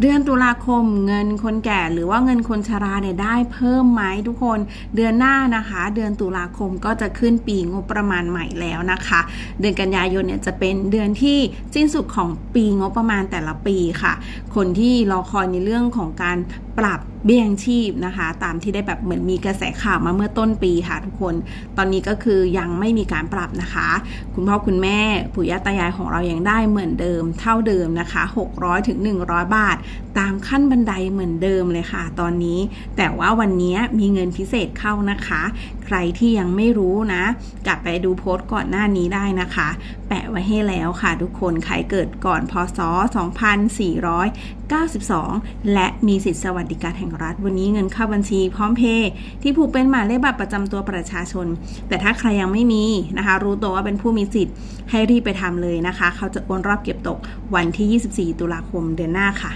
เดือนตุลาคมเงินคนแก่หรือว่าเงินคนชราเนี่ยได้เพิ่มไหมทุกคนเดือนหน้านะคะ เดือนตุลาคมก็จะขึ้นปีงบประมาณใหม่แล้วนะคะ เดือนกันยายนเนี่ยจะเป็นเดือนที่สิ้นสุดของปีงบประมาณแต่ละปีค่ะ คนที่รอคอยในเรื่องของการปรับเบี้ยยังชีพนะคะ ตามที่ได้แบบเหมือนมีกระแสข่าวมาเมื่อต้นปีค่ะทุกคน ตอนนี้ก็คือยังไม่มีการปรับนะคะ คุณพ่อคุณแม่ปู่ย่าตายายของเรายังได้เหมือนเดิม เท่าเดิมนะคะ 600ถึง100 บาท ตามขั้นบันไดเหมือนเดิมเลยค่ะ ตอนนี้ แต่ว่าวันนี้มีเงินพิเศษเข้านะคะ ใครที่ยังไม่รู้นะ กลับไปดูโพสต์ก่อนหน้านี้ได้นะคะ แปะไว้ให้แล้วค่ะทุกคนใครเกิดก่อนพศ 2492 และมีสิทธิสวัสดิการแห่งรัฐ วันนี้เงินเข้าบัญชีพร้อมเพย์ที่ผูกเป็นหมายเลขบัตรประจำตัวประชาชน แต่ถ้าใครยังไม่มีนะคะ รู้ตัวว่าเป็นผู้มีสิทธิ์ให้รีบไปทำเลยนะคะ เขาจะโอนรอบเก็บตกวันที่ 24 ตุลาคมเดือนหน้าค่ะ